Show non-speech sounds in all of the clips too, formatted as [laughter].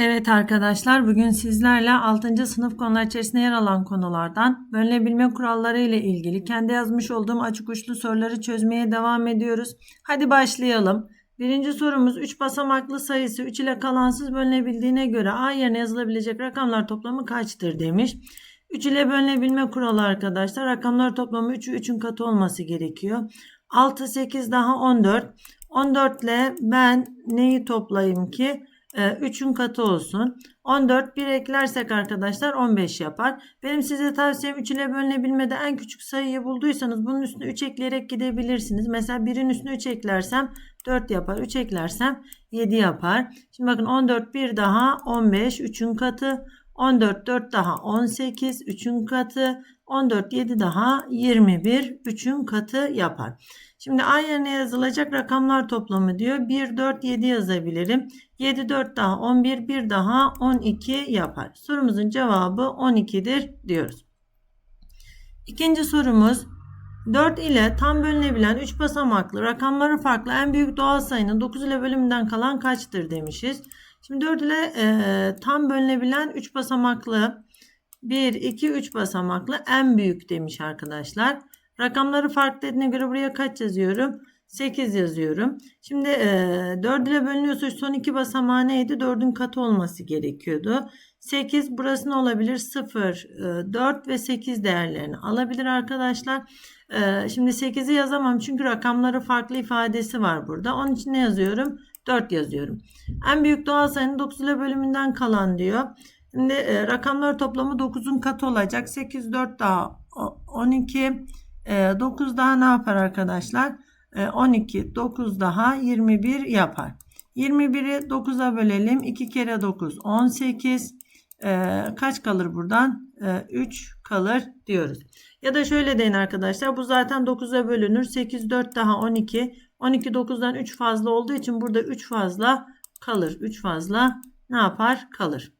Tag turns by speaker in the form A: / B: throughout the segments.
A: Evet arkadaşlar bugün sizlerle 6. sınıf konular içerisinde yer alan konulardan bölünebilme kuralları ile ilgili kendi yazmış olduğum açık uçlu soruları çözmeye devam ediyoruz. Hadi başlayalım. Birinci sorumuz 3 basamaklı sayısı 3 ile kalansız bölünebildiğine göre A yerine yazılabilecek rakamlar toplamı kaçtır demiş. 3 ile bölünebilme kuralı arkadaşlar rakamlar toplamı 3'ü 3'ün katı olması gerekiyor. 6, 8 daha 14. 14 ile ben neyi toplayayım ki? 3'ün katı olsun. 14 bir eklersek arkadaşlar 15 yapar. Benim size tavsiyem 3 ile bölünebilmede en küçük sayıyı bulduysanız bunun üstüne 3 ekleyerek gidebilirsiniz. Mesela 1'in üstüne 3 eklersem 4 yapar. 3 eklersem 7 yapar. Şimdi bakın 14 bir daha 15 3'ün katı. 14 4 daha 18 3'ün katı. 14 7 daha 21 3'ün katı yapar. Şimdi A yerine yazılacak rakamlar toplamı diyor. 1 4 7 yazabilirim. 7 4 daha 11 1 daha 12 yapar. Sorumuzun cevabı 12'dir diyoruz. İkinci sorumuz 4 ile tam bölünebilen 3 basamaklı rakamları farklı en büyük doğal sayının 9 ile bölümünden kalan kaçtır demişiz. Şimdi 4 ile e, tam bölünebilen 3 basamaklı 1, 2, 3 basamaklı en büyük demiş arkadaşlar. Rakamları farklı dediğine göre buraya kaç yazıyorum? 8 yazıyorum. Şimdi e, 4 ile bölünüyorsa son iki basamağı neydi? 4'ün katı olması gerekiyordu. 8 burası ne olabilir? 0, e, 4 ve 8 değerlerini alabilir arkadaşlar. E, şimdi 8'i yazamam çünkü rakamları farklı ifadesi var burada. Onun için ne yazıyorum? 4 yazıyorum. En büyük doğal sayının 9 ile bölümünden kalan diyor. Şimdi e, rakamlar toplamı 9'un katı olacak. 8, 4 daha 12. E, 9 daha ne yapar arkadaşlar? 12, 9 daha 21 yapar. 21'i 9'a bölelim. 2 kere 9, 18. E, kaç kalır buradan? 3 kalır diyoruz. Ya da şöyle deyin arkadaşlar. Bu zaten 9'a bölünür. 8, 4 daha 12. 12, 9'dan 3 fazla olduğu için burada 3 fazla kalır. 3 fazla ne yapar? Kalır.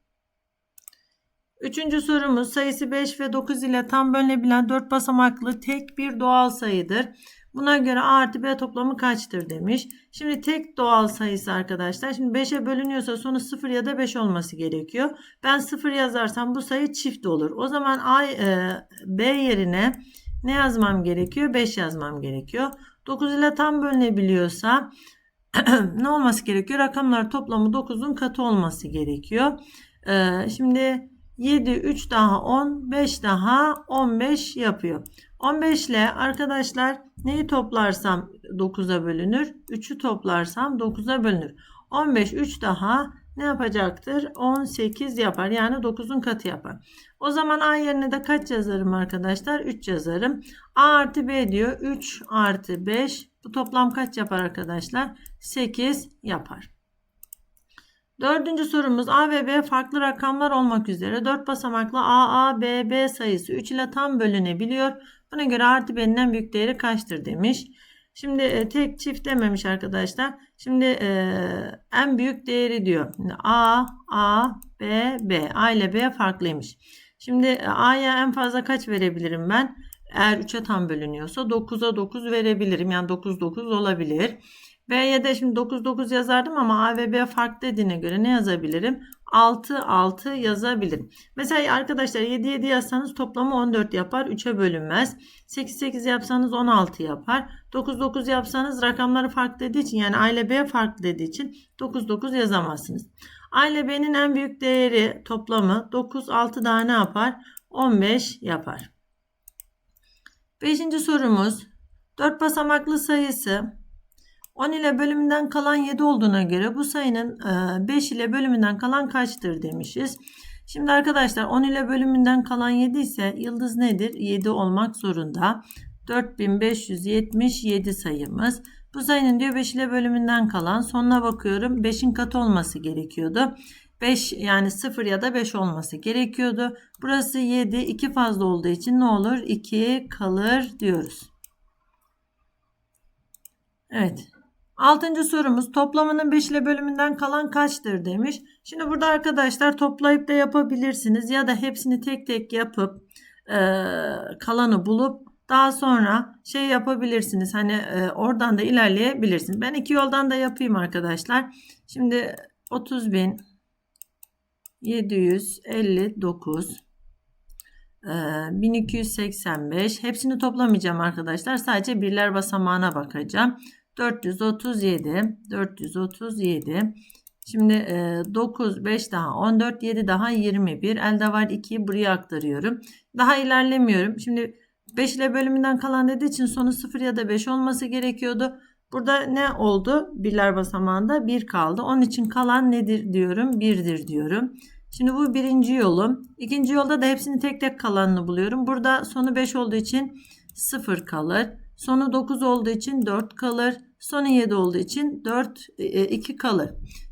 A: Üçüncü sorumuz sayısı 5 ve 9 ile tam bölünebilen 4 basamaklı tek bir doğal sayıdır. Buna göre A artı B toplamı kaçtır demiş. Şimdi tek doğal sayısı arkadaşlar. Şimdi 5'e bölünüyorsa sonu 0 ya da 5 olması gerekiyor. Ben 0 yazarsam bu sayı çift olur. O zaman A, e, B yerine ne yazmam gerekiyor? 5 yazmam gerekiyor. 9 ile tam bölünebiliyorsa [clears throat] ne olması gerekiyor? Rakamlar toplamı 9'un katı olması gerekiyor. Ee, şimdi 7, 3 daha 10, 5 daha 15 yapıyor. 15 ile arkadaşlar neyi toplarsam 9'a bölünür? 3'ü toplarsam 9'a bölünür. 15, 3 daha ne yapacaktır? 18 yapar. Yani 9'un katı yapar. O zaman A yerine de kaç yazarım arkadaşlar? 3 yazarım. A artı B diyor. 3 artı 5. Bu toplam kaç yapar arkadaşlar? 8 yapar. Dördüncü sorumuz A ve B farklı rakamlar olmak üzere 4 basamaklı A, A, B, B sayısı 3 ile tam bölünebiliyor. Buna göre artı B'nin büyük değeri kaçtır demiş. Şimdi e, tek çift dememiş arkadaşlar. Şimdi e, en büyük değeri diyor. Şimdi A, A, B, B. A ile B farklıymış. Şimdi e, A'ya en fazla kaç verebilirim ben? Eğer 3'e tam bölünüyorsa 9'a 9 verebilirim. Yani 9 9 olabilir. B'ye de şimdi 9 9 yazardım ama A ve B farklı dediğine göre ne yazabilirim? 6 6 yazabilirim. Mesela arkadaşlar 7 7 yazsanız toplamı 14 yapar. 3'e bölünmez. 8 8 yapsanız 16 yapar. 9 9 yapsanız rakamları farklı dediği için yani A ile B farklı dediği için 9 9 yazamazsınız. A ile B'nin en büyük değeri toplamı 9 6 daha ne yapar? 15 yapar. Beşinci sorumuz 4 basamaklı sayısı 10 ile bölümünden kalan 7 olduğuna göre bu sayının 5 e, ile bölümünden kalan kaçtır demişiz. Şimdi arkadaşlar 10 ile bölümünden kalan 7 ise yıldız nedir? 7 olmak zorunda. 4577 sayımız. Bu sayının diyor 5 ile bölümünden kalan sonuna bakıyorum 5'in katı olması gerekiyordu. 5 yani 0 ya da 5 olması gerekiyordu. Burası 7 2 fazla olduğu için ne olur? 2 kalır diyoruz. Evet. Altıncı sorumuz toplamının 5 ile bölümünden kalan kaçtır demiş. Şimdi burada arkadaşlar toplayıp da yapabilirsiniz ya da hepsini tek tek yapıp e, kalanı bulup daha sonra şey yapabilirsiniz. Hani e, oradan da ilerleyebilirsiniz. Ben iki yoldan da yapayım arkadaşlar. Şimdi 30 bin 759 e, 1285 hepsini toplamayacağım arkadaşlar sadece birler basamağına bakacağım 437 437 şimdi e, 9 5 daha 14 7 daha 21 elde var 2'yi buraya aktarıyorum daha ilerlemiyorum şimdi 5 ile bölümünden kalan dediği için sonu 0 ya da 5 olması gerekiyordu Burada ne oldu? Birler basamağında 1 kaldı. Onun için kalan nedir diyorum? 1'dir diyorum. Şimdi bu birinci yolum. İkinci yolda da hepsini tek tek kalanını buluyorum. Burada sonu 5 olduğu için 0 kalır. Sonu 9 olduğu için 4 kalır. Sonu 7 olduğu için 4 2 kalır.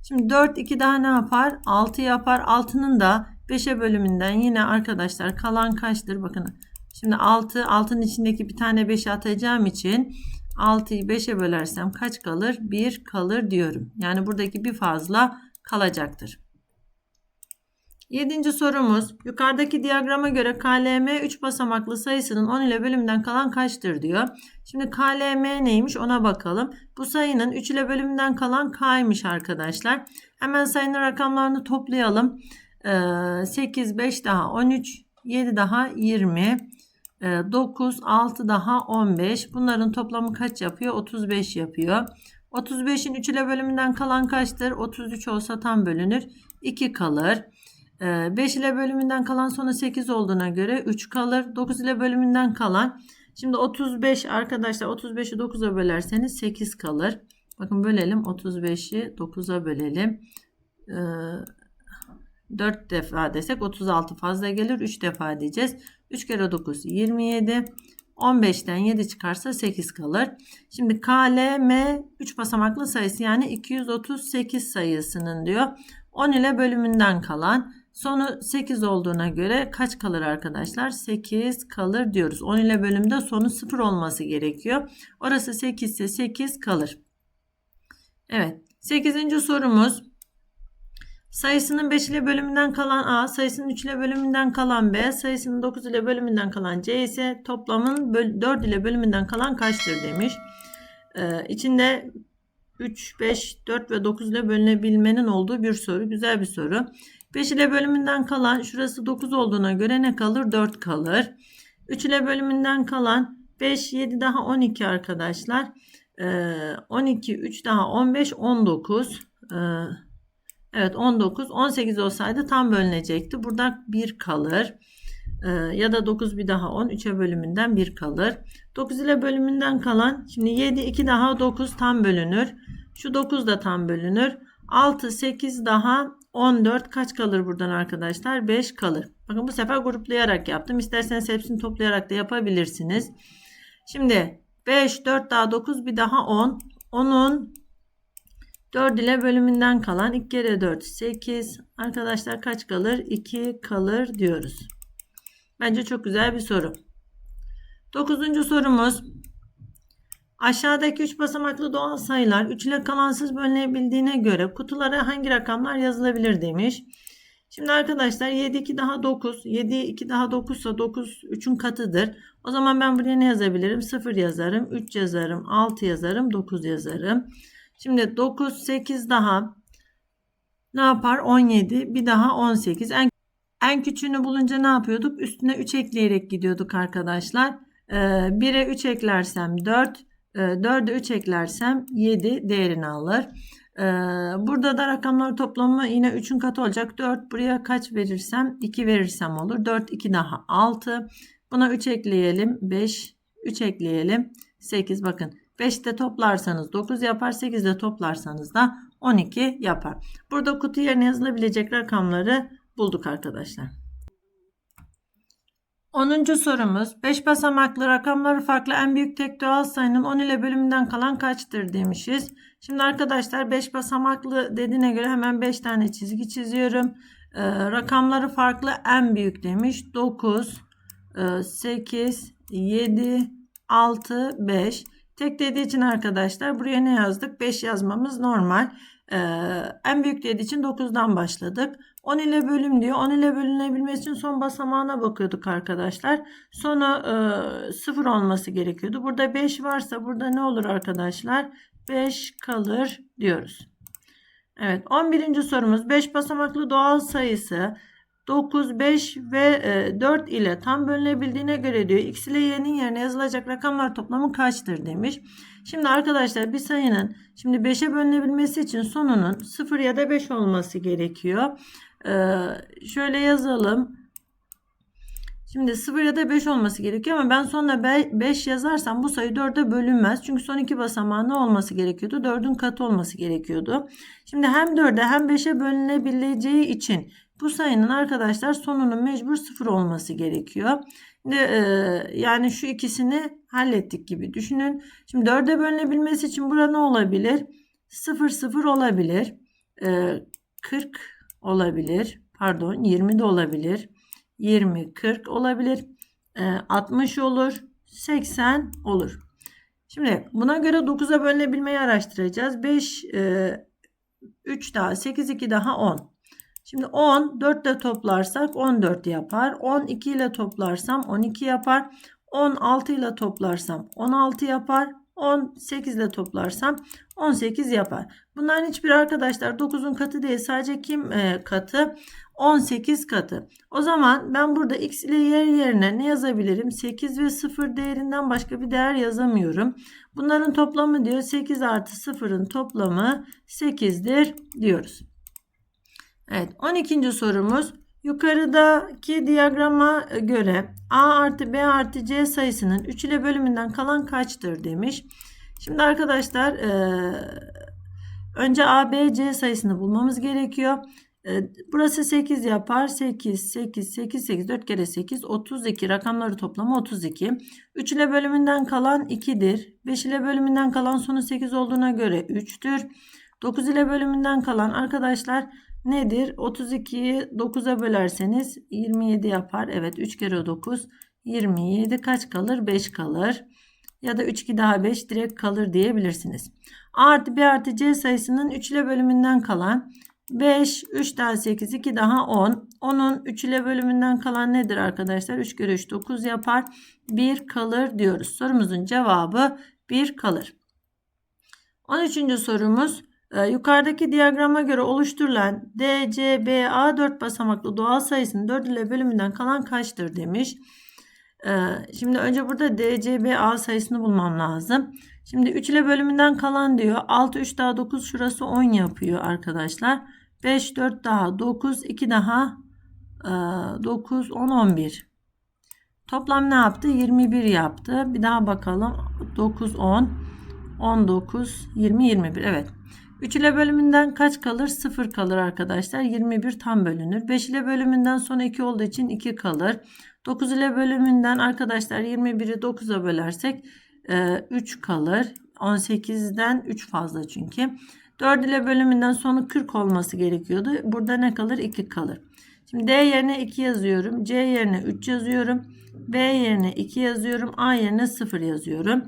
A: Şimdi 4 2 daha ne yapar? 6 yapar. 6'nın da 5'e bölümünden yine arkadaşlar kalan kaçtır? Bakın. Şimdi 6 6'nın içindeki bir tane 5 atacağım için 6'yı 5'e bölersem kaç kalır? 1 kalır diyorum. Yani buradaki bir fazla kalacaktır. Yedinci sorumuz yukarıdaki diyagrama göre KLM 3 basamaklı sayısının 10 ile bölümünden kalan kaçtır diyor. Şimdi KLM neymiş ona bakalım. Bu sayının 3 ile bölümünden kalan K'ymış arkadaşlar. Hemen sayının rakamlarını toplayalım. Ee, 8, 5 daha 13, 7 daha 20, 9, 6 daha 15. Bunların toplamı kaç yapıyor? 35 yapıyor. 35'in 3 ile bölümünden kalan kaçtır? 33 olsa tam bölünür. 2 kalır. 5 ile bölümünden kalan sonu 8 olduğuna göre 3 kalır. 9 ile bölümünden kalan. Şimdi 35 arkadaşlar 35'i 9'a bölerseniz 8 kalır. Bakın bölelim 35'i 9'a bölelim. 4 defa desek 36 fazla gelir. 3 defa diyeceğiz. 3 kere 9 27. 15'ten 7 çıkarsa 8 kalır. Şimdi KLM 3 basamaklı sayısı yani 238 sayısının diyor. 10 ile bölümünden kalan sonu 8 olduğuna göre kaç kalır arkadaşlar? 8 kalır diyoruz. 10 ile bölümde sonu 0 olması gerekiyor. Orası 8 ise 8 kalır. Evet. 8. sorumuz Sayısının 5 ile bölümünden kalan A, sayısının 3 ile bölümünden kalan B, sayısının 9 ile bölümünden kalan C ise toplamın 4 ile bölümünden kalan kaçtır demiş. Ee, içinde 3, 5, 4 ve 9 ile bölünebilmenin olduğu bir soru. Güzel bir soru. 5 ile bölümünden kalan şurası 9 olduğuna göre ne kalır? 4 kalır. 3 ile bölümünden kalan 5, 7 daha 12 arkadaşlar. Ee, 12, 3 daha 15, 19. Ee, Evet 19. 18 olsaydı tam bölünecekti. Burada 1 kalır. Ee, ya da 9 bir daha 10. 3'e bölümünden 1 kalır. 9 ile bölümünden kalan. Şimdi 7 2 daha 9 tam bölünür. Şu 9 da tam bölünür. 6 8 daha 14 kaç kalır buradan arkadaşlar? 5 kalır. Bakın bu sefer gruplayarak yaptım. İsterseniz hepsini toplayarak da yapabilirsiniz. Şimdi 5 4 daha 9 bir daha 10. 10'un 4 ile bölümünden kalan 2 kere 4 8. Arkadaşlar kaç kalır? 2 kalır diyoruz. Bence çok güzel bir soru. 9. sorumuz. Aşağıdaki 3 basamaklı doğal sayılar 3 ile kalansız bölünebildiğine göre kutulara hangi rakamlar yazılabilir demiş. Şimdi arkadaşlar 7 2 daha 9. 7 2 daha 9 ise 9 3'ün katıdır. O zaman ben buraya ne yazabilirim? 0 yazarım, 3 yazarım, 6 yazarım, 9 yazarım. Şimdi 9, 8 daha ne yapar? 17. Bir daha 18. En, en küçüğünü bulunca ne yapıyorduk? Üstüne 3 ekleyerek gidiyorduk arkadaşlar. Ee, 1'e 3 eklersem 4. E, 4'e 3 eklersem 7 değerini alır. Ee, burada da rakamlar toplamı yine 3'ün katı olacak. 4 buraya kaç verirsem 2 verirsem olur. 4 2 daha 6. Buna 3 ekleyelim. 5 3 ekleyelim. 8 bakın 5'te toplarsanız 9 yapar. 8'de toplarsanız da 12 yapar. Burada kutu yerine yazılabilecek rakamları bulduk arkadaşlar. 10. sorumuz 5 basamaklı rakamları farklı en büyük tek doğal sayının 10 ile bölümünden kalan kaçtır demişiz. Şimdi arkadaşlar 5 basamaklı dediğine göre hemen 5 tane çizgi çiziyorum. Ee, rakamları farklı en büyük demiş. 9, 8, 7, 6, 5. Tek dediği için arkadaşlar buraya ne yazdık? 5 yazmamız normal. Ee, en büyük dediği için 9'dan başladık. 10 ile bölüm diyor. 10 ile bölünebilmesi için son basamağına bakıyorduk arkadaşlar. Sonu e, 0 olması gerekiyordu. Burada 5 varsa burada ne olur arkadaşlar? 5 kalır diyoruz. Evet 11. sorumuz 5 basamaklı doğal sayısı 9, 5 ve e, 4 ile tam bölünebildiğine göre diyor x ile y'nin yerine yazılacak rakamlar toplamı kaçtır demiş. Şimdi arkadaşlar bir sayının şimdi 5'e bölünebilmesi için sonunun 0 ya da 5 olması gerekiyor. Ee, şöyle yazalım. Şimdi 0 ya da 5 olması gerekiyor ama ben sonuna 5 yazarsam bu sayı 4'e bölünmez. Çünkü son iki basamağı ne olması gerekiyordu? 4'ün katı olması gerekiyordu. Şimdi hem 4'e hem 5'e bölünebileceği için bu sayının arkadaşlar sonunun mecbur 0 olması gerekiyor. Şimdi, e, yani şu ikisini hallettik gibi düşünün. Şimdi 4'e bölünebilmesi için burada ne olabilir? 0 0 olabilir. E, 40 olabilir. Pardon 20 de olabilir. 20, 40 olabilir. E, 60 olur. 80 olur. Şimdi buna göre 9'a bölünebilmeyi araştıracağız. 5, e, 3 daha 8, 2 daha 10. Şimdi 10 4 ile toplarsak 14 yapar. 12 ile toplarsam 12 yapar. 16 ile toplarsam 16 yapar. 18 ile toplarsam 18 yapar. Bunların hiçbir arkadaşlar 9'un katı değil. Sadece kim e, katı? 18 katı. O zaman ben burada x ile y yerine ne yazabilirim? 8 ve 0 değerinden başka bir değer yazamıyorum. Bunların toplamı diyor 8 artı 0'ın toplamı 8'dir diyoruz. Evet 12. sorumuz. Yukarıdaki diyagrama göre a artı b artı c sayısının 3 ile bölümünden kalan kaçtır demiş. Şimdi arkadaşlar e, önce a, b, c sayısını bulmamız gerekiyor. E, burası 8 yapar. 8, 8, 8, 8, 4 kere 8, 32. Rakamları toplamı 32. 3 ile bölümünden kalan 2'dir. 5 ile bölümünden kalan sonu 8 olduğuna göre 3'tür. 9 ile bölümünden kalan arkadaşlar nedir? 32'yi 9'a bölerseniz 27 yapar. Evet 3 kere 9 27 kaç kalır? 5 kalır. Ya da 3 2 daha 5 direkt kalır diyebilirsiniz. A artı B artı C sayısının 3 ile bölümünden kalan 5, 3 daha 8, 2 daha 10. 10'un 3 ile bölümünden kalan nedir arkadaşlar? 3 kere 3 9 yapar. 1 kalır diyoruz. Sorumuzun cevabı 1 kalır. 13. sorumuz e, yukarıdaki diyagrama göre oluşturulan DCBA 4 basamaklı doğal sayısının 4 ile bölümünden kalan kaçtır demiş. E, şimdi önce burada DCBA sayısını bulmam lazım. Şimdi 3 ile bölümünden kalan diyor. 6 3 daha 9 şurası 10 yapıyor arkadaşlar. 5 4 daha 9 2 daha 9 10 11. Toplam ne yaptı? 21 yaptı. Bir daha bakalım. 9 10 19 20 21. Evet. 3 ile bölümünden kaç kalır? 0 kalır arkadaşlar. 21 tam bölünür. 5 ile bölümünden sonra 2 olduğu için 2 kalır. 9 ile bölümünden arkadaşlar 21'i 9'a bölersek 3 kalır. 18'den 3 fazla çünkü. 4 ile bölümünden sonu 40 olması gerekiyordu. Burada ne kalır? 2 kalır. Şimdi D yerine 2 yazıyorum. C yerine 3 yazıyorum. B yerine 2 yazıyorum. A yerine 0 yazıyorum.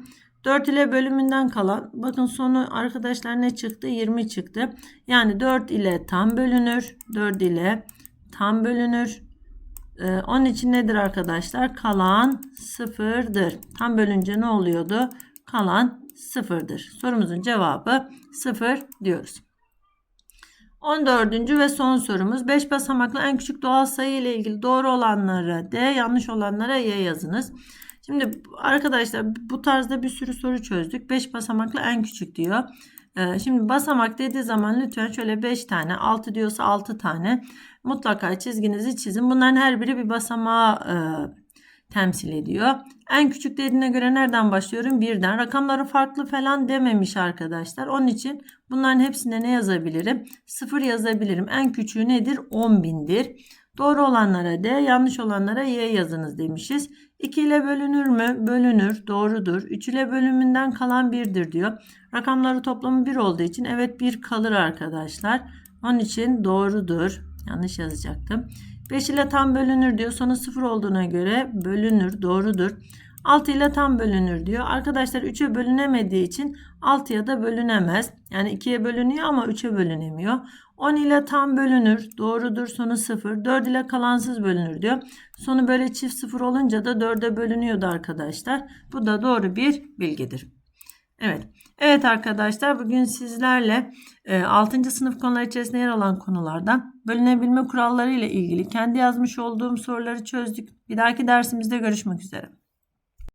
A: 4 ile bölümünden kalan bakın sonu arkadaşlar ne çıktı? 20 çıktı. Yani 4 ile tam bölünür. 4 ile tam bölünür. Ee, onun için nedir arkadaşlar? Kalan sıfırdır. Tam bölünce ne oluyordu? Kalan sıfırdır. Sorumuzun cevabı sıfır diyoruz. 14. ve son sorumuz 5 basamaklı en küçük doğal sayı ile ilgili doğru olanlara D, yanlış olanlara Y yazınız. Şimdi arkadaşlar bu tarzda bir sürü soru çözdük. 5 basamaklı en küçük diyor. Ee, şimdi basamak dediği zaman lütfen şöyle 5 tane 6 diyorsa 6 tane mutlaka çizginizi çizin. Bunların her biri bir basamağı e, temsil ediyor. En küçük dediğine göre nereden başlıyorum? Birden. Rakamları farklı falan dememiş arkadaşlar. Onun için bunların hepsine ne yazabilirim? 0 yazabilirim. En küçüğü nedir? 10.000'dir. Doğru olanlara D, yanlış olanlara Y yazınız demişiz. 2 ile bölünür mü? Bölünür. Doğrudur. 3 ile bölümünden kalan 1'dir diyor. Rakamları toplamı 1 olduğu için evet 1 kalır arkadaşlar. Onun için doğrudur. Yanlış yazacaktım. 5 ile tam bölünür diyor. Sonu 0 olduğuna göre bölünür. Doğrudur. 6 ile tam bölünür diyor. Arkadaşlar 3'e bölünemediği için 6'ya da bölünemez. Yani 2'ye bölünüyor ama 3'e bölünemiyor. 10 ile tam bölünür. Doğrudur. Sonu 0. 4 ile kalansız bölünür diyor. Sonu böyle çift 0 olunca da 4'e bölünüyordu arkadaşlar. Bu da doğru bir bilgidir. Evet. Evet arkadaşlar bugün sizlerle e, 6. sınıf konular içerisinde yer alan konulardan bölünebilme kuralları ile ilgili kendi yazmış olduğum soruları çözdük. Bir dahaki dersimizde görüşmek üzere.